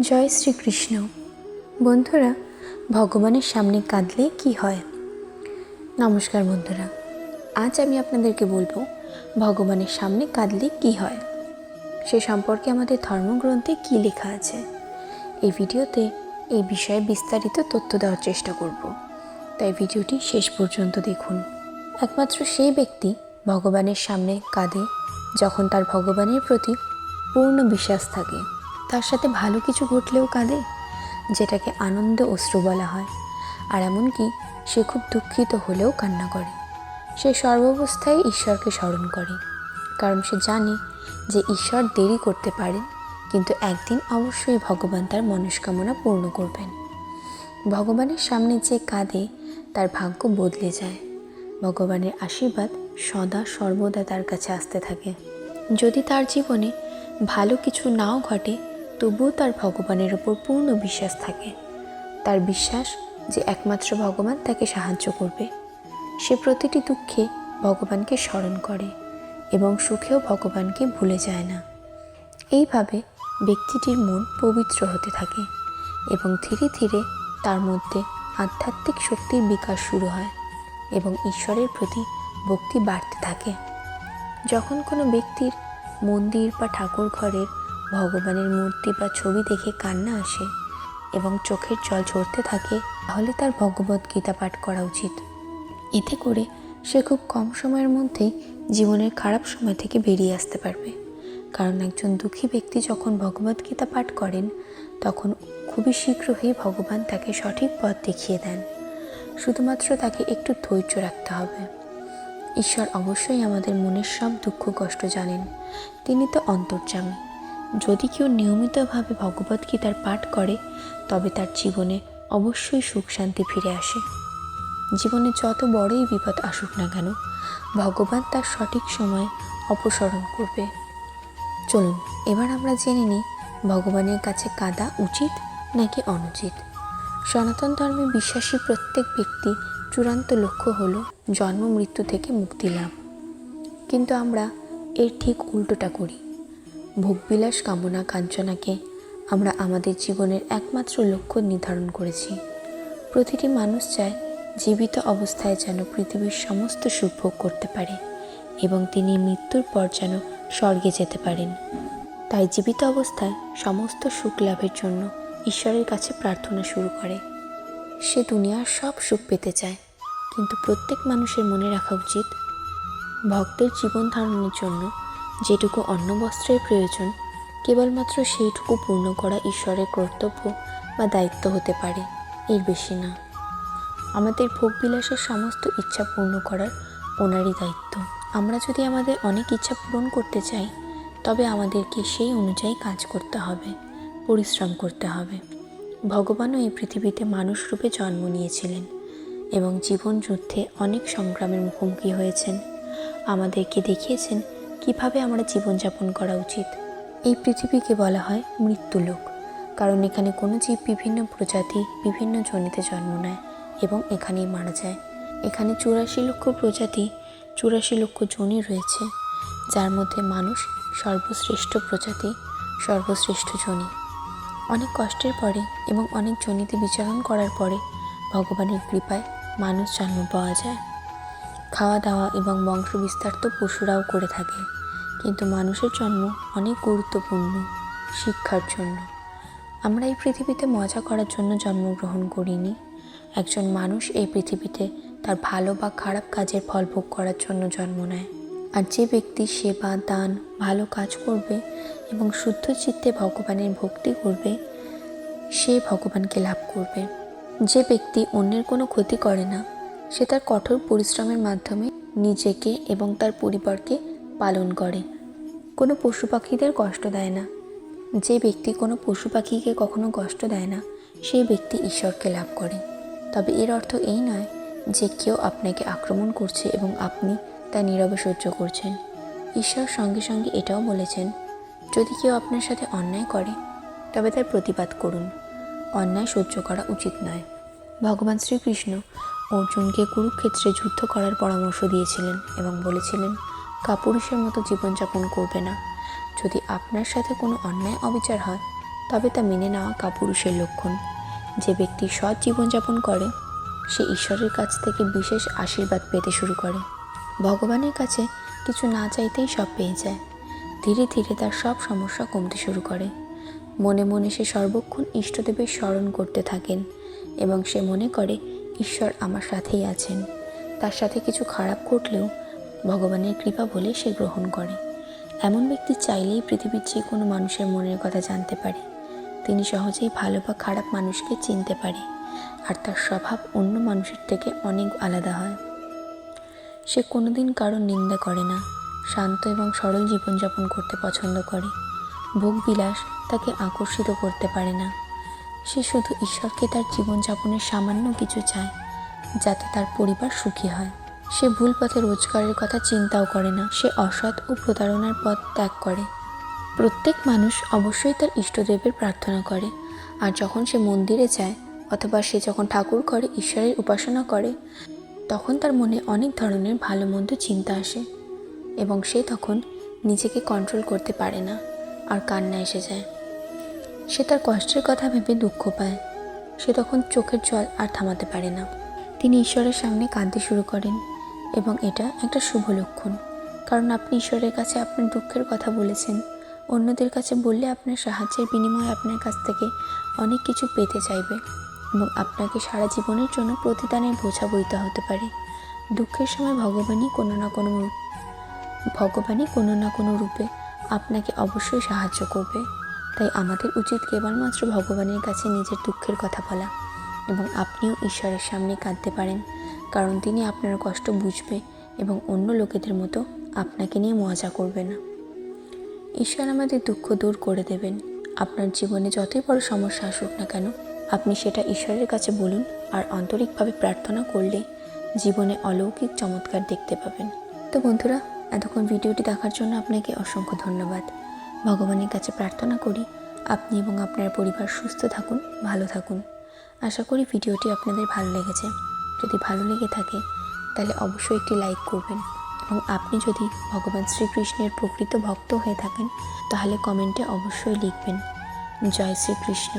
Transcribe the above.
জয় শ্রীকৃষ্ণ। বন্ধুরা, ভগবানের সামনে কাঁদলে কি হয়? নমস্কার বন্ধুরা, আজ আমি আপনাদেরকে বলব, ভগবানের সামনে কাঁদলে কি হয়? সে সম্পর্কে আমাদের ধর্মগ্রন্থে কি লেখা আছে? এই ভিডিওতে এই বিষয়ে বিস্তারিত তথ্য দেওয়ার চেষ্টা করব। তাই ভিডিওটি শেষ পর্যন্ত দেখুন। একমাত্র সেই ব্যক্তি ভগবানের সামনে কাঁদে যখন তার ভগবানের প্রতি পূর্ণ বিশ্বাস থাকে। তার সাথে ভালো কিছু ঘটলেও কাঁদে, যেটাকে আনন্দ অশ্রু বলা হয়। আর এমনকি সে খুব দুঃখিত হলেও কান্না করে। সে সর্বাবস্থায় ঈশ্বরকে স্মরণ করে, কারণ সে জানে যে ঈশ্বর দেরি করতে পারেন, কিন্তু একদিন অবশ্যই ভগবান তার মনস্কামনা পূর্ণ করবেন। ভগবানের সামনে যে কাঁদে, তার ভাগ্য বদলে যায়। ভগবানের আশীর্বাদ সদা সর্বদা তার কাছে আসতে থাকে। যদি তার জীবনে ভালো কিছু নাও ঘটে তবুও তার ভগবানের ওপর পূর্ণ বিশ্বাস থাকে। তার বিশ্বাস যে একমাত্র ভগবান তাকে সাহায্য করবে। সে প্রতিটি দুঃখে ভগবানকে স্মরণ করে এবং সুখেও ভগবানকে ভুলে যায় না। এইভাবে ব্যক্তিটির মন পবিত্র হতে থাকে এবং ধীরে ধীরে তার মধ্যে আধ্যাত্মিক শক্তির বিকাশ শুরু হয় এবং ঈশ্বরের প্রতি ভক্তি বাড়তে থাকে। যখন কোনো ব্যক্তির মন্দির বা ঠাকুর ঘরের ভগবানের মূর্তি বা ছবি দেখে কান্না আসে এবং চোখের জল ঝরতে থাকে, তাহলে তার ভগবত গীতা পাঠ করা উচিত। এতে করে সে খুব কম সময়ের মধ্যেই জীবনের খারাপ সময় থেকে বেরিয়ে আসতে পারবে। কারণ একজন দুঃখী ব্যক্তি যখন ভগবদ্গীতা পাঠ করেন, তখন খুবই শীঘ্রই ভগবান তাকে সঠিক পথ দেখিয়ে দেন। শুধুমাত্র তাকে একটু ধৈর্য রাখতে হবে। ঈশ্বর অবশ্যই আমাদের মনের সব দুঃখ কষ্ট জানেন। তিনি তো অন্তর্যামী। যদি কেউ নিয়মিতভাবে ভগবদ্গীতার পাঠ করে, তবে তার জীবনে অবশ্যই সুখ শান্তি ফিরে আসে। জীবনে যত বড়ই বিপদ আসুক না কেন, ভগবান তার সঠিক সময়ে অপসরণ করবে। চলুন, এবার আমরা জেনে নিই, ভগবানের কাছে কাদা উচিত নাকি অনুচিত? সনাতন ধর্মে বিশ্বাসী প্রত্যেক ব্যক্তি চূড়ান্ত লক্ষ্য হল জন্ম, মৃত্যু থেকে মুক্তি লাভ। কিন্তু আমরা এর ঠিক উল্টোটা করি। ভোগবিলাস, কামনা, কাঞ্চনাকে আমরা আমাদের জীবনের একমাত্র লক্ষ্য নির্ধারণ করেছি। প্রতিটি মানুষ চায় জীবিত অবস্থায় যেন পৃথিবীর সমস্ত সুখ ভোগ করতে পারে এবং তিনি মৃত্যুর পর যেন স্বর্গে যেতে পারেন। তাই জীবিত অবস্থায় সমস্ত সুখ লাভের জন্য ঈশ্বরের কাছে প্রার্থনা শুরু করে। সে দুনিয়ার সব সুখ পেতে চায়, কিন্তু প্রত্যেক মানুষের মনে রাখা উচিত, ভক্তের জীবন ধারণের জন্য যেটুকু অন্ন বস্ত্রের প্রয়োজন, কেবলমাত্র সেইটুকু পূর্ণ করা ঈশ্বরের কর্তব্য বা দায়িত্ব হতে পারে, এর বেশি না। আমাদের ভোগবিলাসের সমস্ত ইচ্ছা পূর্ণ করার ওনারই দায়িত্ব। আমরা যদি আমাদের অনেক ইচ্ছা পূরণ করতে চাই, তবে আমাদেরকে সেই অনুযায়ী কাজ করতে হবে, পরিশ্রম করতে হবে। ভগবানও এই পৃথিবীতে মানুষ রূপে জন্ম নিয়েছিলেন এবং জীবন যুদ্ধে অনেক সংগ্রামের মুখোমুখি হয়েছেন। আমাদেরকে দেখিয়েছেন কীভাবে আমরা জীবনযাপন করা উচিত? এই পৃথিবীকে বলা হয় মৃত্যুলোক, কারণ এখানে কোনো জীব বিভিন্ন প্রজাতি, বিভিন্ন জনিতে জন্ম নেয় এবং এখানেই মারা যায়। এখানে চুরাশি লক্ষ প্রজাতি, চুরাশি লক্ষ জনি রয়েছে, যার মধ্যে মানুষ সর্বশ্রেষ্ঠ প্রজাতি, সর্বশ্রেষ্ঠ জনি। অনেক কষ্টের পরে এবং অনেক জনিতে বিচারণ করার পরে ভগবানের কৃপায় মানুষ জন্ম পাওয়া যায়। খাওয়া দাওয়া এবং বংশ বিস্তার তো পশুরাও করে থাকে। কিন্তু মানুষের জন্ম অনেক গুরুত্বপূর্ণ শিক্ষার জন্য। আমরা এই পৃথিবীতে মজা করার জন্য জন্মগ্রহণ করিনি। একজন মানুষ এই পৃথিবীতে তার ভালো বা খারাপ কাজের ফল ভোগ করার জন্য জন্ম নেয়। আর যে ব্যক্তি সেবা, দান, ভালো কাজ করবে এবং শুদ্ধ চিত্তে ভগবানের ভক্তি করবে, সে ভগবানকে লাভ করবে। যে ব্যক্তি অন্যের কোনো ক্ষতি করে না সে তার কঠোর পরিশ্রমের মাধ্যমে নিজেকে এবং তার পরিবারকে পালন করে। কোনো পশু পাখিদের কষ্ট দেয় না। যে ব্যক্তি কোনো পশু পাখিকে কখনো কষ্ট দেয় না সেই ব্যক্তি ঈশ্বরকে লাভ করে। তবে এর অর্থ এই নয় যে কেউ আপনাকে আক্রমণ করছে এবং আপনি তা নীরবে সহ্য করছেন। ঈশ্বর সঙ্গে সঙ্গে এটাও বলেছেন, যদি কেউ আপনার সাথে অন্যায় করে, তবে তার প্রতিবাদ করুন। অন্যায় সহ্য করা উচিত নয়। ভগবান শ্রীকৃষ্ণ অর্জুনকে কুরুক্ষেত্রে যুদ্ধ করার পরামর্শ দিয়েছিলেন এবং বলেছিলেন, কাপুরুষের মতো জীবনযাপন করবে না। যদি আপনার সাথে কোনো অন্যায় অবিচার হয়, তবে তা মেনে নেওয়া কাপুরুষের লক্ষণ। যে ব্যক্তি সৎ জীবনযাপন করে, সে ঈশ্বরের কাছ থেকে বিশেষ আশীর্বাদ পেতে শুরু করে। ভগবানের কাছে কিছু না চাইতেই সব পেয়ে যায়। ধীরে ধীরে তার সব সমস্যা কমতে শুরু করে। মনে মনে সে সর্বক্ষণ ইষ্টদেবের স্মরণ করতে থাকেন এবং সে মনে করে ঈশ্বর আমার সাথেই আছেন। তার সাথে কিছু খারাপ ঘটলেও ভগবানের কৃপা বলে সে গ্রহণ করে। এমন ব্যক্তি চাইলেই পৃথিবীর যে কোনো মানুষের মনের কথা জানতে পারে। তিনি সহজেই ভালো বা খারাপ মানুষকে চিনতে পারে। আর তার স্বভাব অন্য মানুষের থেকে অনেক আলাদা হয়। সে কোনোদিন কারোর নিন্দা করে না, শান্ত এবং সরল জীবনযাপন করতে পছন্দ করে। ভোগবিলাস তাকে আকর্ষিত করতে পারে না। সে শুধু ঈশ্বরকে তার জীবনযাপনের সামান্য কিছু চায়, যাতে তার পরিবার সুখী হয়। সে ভুল পথে রোজগারের কথা চিন্তাও করে না। সে অসৎ ও প্রতারণার পথ ত্যাগ করে। প্রত্যেক মানুষ অবশ্যই তার ইষ্টদেবের প্রার্থনা করে। আর যখন সে মন্দিরে যায়, অথবা সে যখন ঠাকুর করে ঈশ্বরের উপাসনা করে, তখন তার মনে অনেক ধরনের ভালো মন্দ চিন্তা আসে। এবং সে তখন নিজেকে কন্ট্রোল করতে পারে না। আর কান্না এসে যায়। সে তার কষ্টের কথা ভেবে দুঃখ পায়। সে তখন চোখের জল আর থামাতে পারে না। তিনি ঈশ্বরের সামনে কাঁদতে শুরু করেন এবং এটা একটা শুভ লক্ষণ। কারণ আপনি ঈশ্বরের কাছে আপনার দুঃখের কথা বলেছেন। অন্যদের কাছে বললে আপনার সাহায্যের বিনিময়ে আপনার কাছ থেকে অনেক কিছু পেতে চাইবে এবং আপনাকে সারা জীবনের জন্য প্রতিদানের বোঝা বইতে হতে পারে। দুঃখের সময় ভগবানই কোনো না কোনো ভগবানই কোনো না কোনো রূপে আপনাকে অবশ্যই সাহায্য করবে। তাই আমাদের উচিত কেবলমাত্র ভগবানের কাছে নিজের দুঃখের কথা বলা এবং আপনিও ঈশ্বরের সামনে কাঁদতে পারেন, কারণ তিনি আপনার কষ্ট বুঝবে এবং অন্য লোকেদের মতো আপনাকে নিয়ে মজা করবে না। ঈশ্বর আমাদের দুঃখ দূর করে দেবেন। আপনার জীবনে যতই বড় সমস্যা আসুক না কেন, আপনি সেটা ঈশ্বরের কাছে বলুন আর আন্তরিকভাবে প্রার্থনা করলে জীবনে অলৌকিক চমৎকার দেখতে পাবেন। তো বন্ধুরা, এতক্ষণ ভিডিওটি দেখার জন্য আপনাকে অসংখ্য ধন্যবাদ। ভগবানের কাছে প্রার্থনা করি আপনি এবং আপনার পরিবার সুস্থ থাকুন, ভালো থাকুন। আশা করি ভিডিওটি আপনাদের ভালো লেগেছে। যদি ভালো লেগে থাকে, তাহলে অবশ্যই একটি লাইক করবেন এবং আপনি যদি ভগবান শ্রীকৃষ্ণের প্রকৃত ভক্ত হয়ে থাকেন, তাহলে কমেন্টে অবশ্যই লিখবেন, জয় শ্রীকৃষ্ণ।